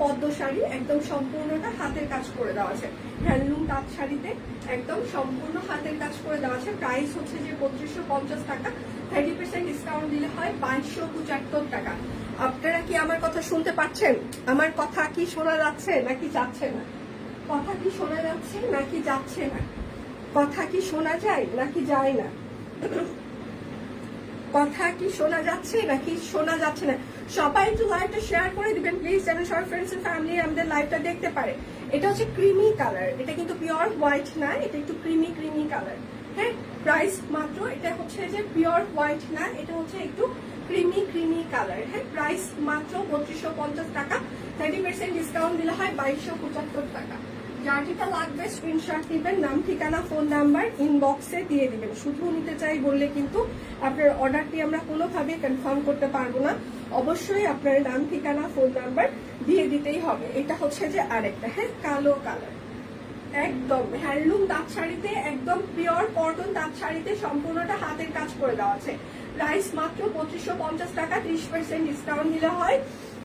পদ্ম শাড়ি একদম সম্পূর্ণটা হাতের কাজ করে দেওয়া আছে। হ্যান্ডলুম তাঁত শাড়িতে একদম সম্পূর্ণ হাতের কাজ করে দেওয়া আছে। প্রাইস হচ্ছে যে পঁচিশশো পঞ্চাশ টাকা। থার্টি পার্সেন্ট ডিসকাউন্ট দিলে হয় বাইশশো পঁচাত্তর টাকা। আপনারা কি আমার কথা শুনতে পাচ্ছেন? আমার কথা কি শোনা যাচ্ছে নাকি যাচ্ছে না? কথা কি শোনা যাচ্ছে নাকি যাচ্ছে না? কথা কি শোনা যায় নাকি যায় না? কথা কি শোনা যাচ্ছে নাকি শোনা যাচ্ছে না? সবাই একটু লাইভটা শেয়ার করে দিবেন প্লিজ যেন সব ফ্রেন্ডস এন্ড ফ্যামিলি আমাদের লাইভটা দেখতে পারে। এটা হচ্ছে ক্রিমি কালার এটা কিন্তু পিওর হোয়াইট না, এটা একটু ক্রিমি ক্রিমি কালার হ্যাঁ প্রাইস মাত্র, এটা হচ্ছে যে পিওর হোয়াইট না, এটা হচ্ছে একটু ক্রিমি ক্রিমি কালার হ্যাঁ প্রাইস মাত্র বত্রিশশো পঞ্চাশ টাকা থার্টি পার্সেন্ট ডিসকাউন্ট দিলে হয় বাইশশো পঁচাত্তর টাকা। যার লাগবে স্ক্রিনশট দিবেন নাম, ঠিকানা ফোন নাম্বার ইনবক্সে দিয়ে দিবেন। শুধু নিতে চাই বললে কিন্তু আপনার অর্ডারটি আমরা কোনোভাবে কনফার্ম করতে পারব না। অবশ্যই আপনার নাম, ঠিকানা ফোন নাম্বার দিয়ে দিতেই হবে। এটা হচ্ছে যে আরেকটা হ্যাঁ কালো কালার একদম হ্যান্ডলুম তাঁত শাড়িতে একদম পিওর কটন তাঁত শাড়িতে সম্পূর্ণটা হাতের কাজ করে দেওয়া আছে। প্রাইস মাত্র পঁচিশশো পঞ্চাশ টাকা, ত্রিশ পার্সেন্ট ডিসকাউন্ট দিলে হয়।